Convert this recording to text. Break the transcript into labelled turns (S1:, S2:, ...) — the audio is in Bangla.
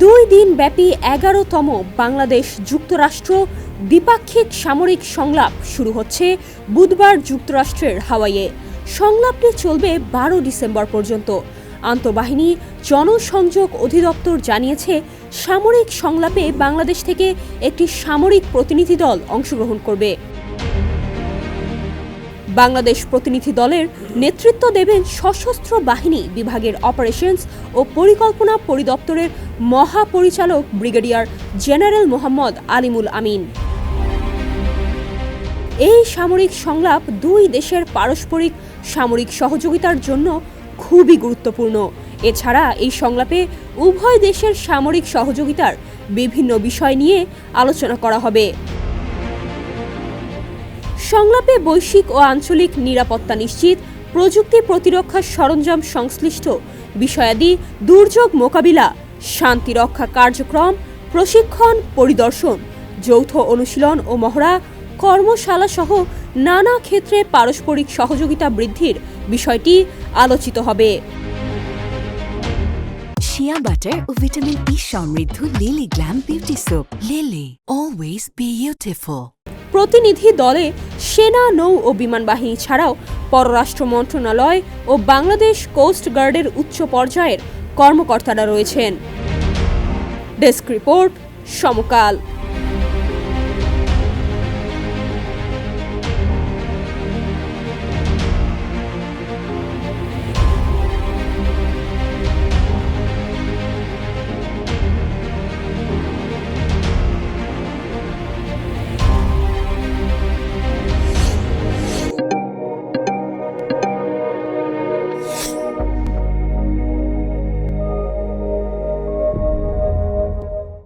S1: দুই দিন ব্যাপী এগারোতম বাংলাদেশ যুক্তরাষ্ট্র দ্বিপাক্ষিক সামরিক সংলাপ শুরু হচ্ছে বুধবার যুক্তরাষ্ট্রের হাওয়াইয়ে। সংলাপটি চলবে বারো ডিসেম্বর পর্যন্ত। আন্তঃবাহিনী জনসংযোগ অধিদপ্তর জানিয়েছে, সামরিক সংলাপে বাংলাদেশ থেকে একটি সামরিক প্রতিনিধি দল অংশগ্রহণ করবে। বাংলাদেশ প্রতিনিধি দলের নেতৃত্ব দেবেন সশস্ত্র বাহিনী বিভাগের অপারেশনস ও পরিকল্পনা পরিদপ্তরের মহাপরিচালক ব্রিগেডিয়ার জেনারেল মোহাম্মদ আলিমুল আমিন। এই সামরিক সংলাপ দুই দেশের পারস্পরিক সামরিক সহযোগিতার জন্য খুবই গুরুত্বপূর্ণ। এছাড়া এই সংলাপে উভয় দেশের সামরিক সহযোগিতার বিভিন্ন বিষয় নিয়ে আলোচনা করা হবে। সংলাপে বৈশ্বিক ও আঞ্চলিক নিরাপত্তা নিশ্চিত প্রযুক্তি প্রতিরক্ষা সরঞ্জাম সংশ্লিষ্ট বিষয়াদি দুর্যোগ মোকাবিলা শান্তি রক্ষা কার্যক্রম প্রশিক্ষণ পরিদর্শন যৌথ অনুশীলন ও মহড়া কর্মশালা সহ নানা ক্ষেত্রে পারস্পরিক সহযোগিতা বৃদ্ধির বিষয়টি আলোচিত হবে।
S2: শিয়া বাটার ও ভিটামিন ই সমৃদ্ধ Lily glam beauty soap Lily always beautiful
S1: প্রতিনিধি দলে সেনা, নৌ ও বিমান বাহিনী ছাড়াও পররাষ্ট্র মন্ত্রণালয় ও বাংলাদেশ কোস্ট গার্ডের উচ্চ পর্যায়ের কর্মকর্তারা রয়েছেন। ডেস্ক রিপোর্ট সমকাল।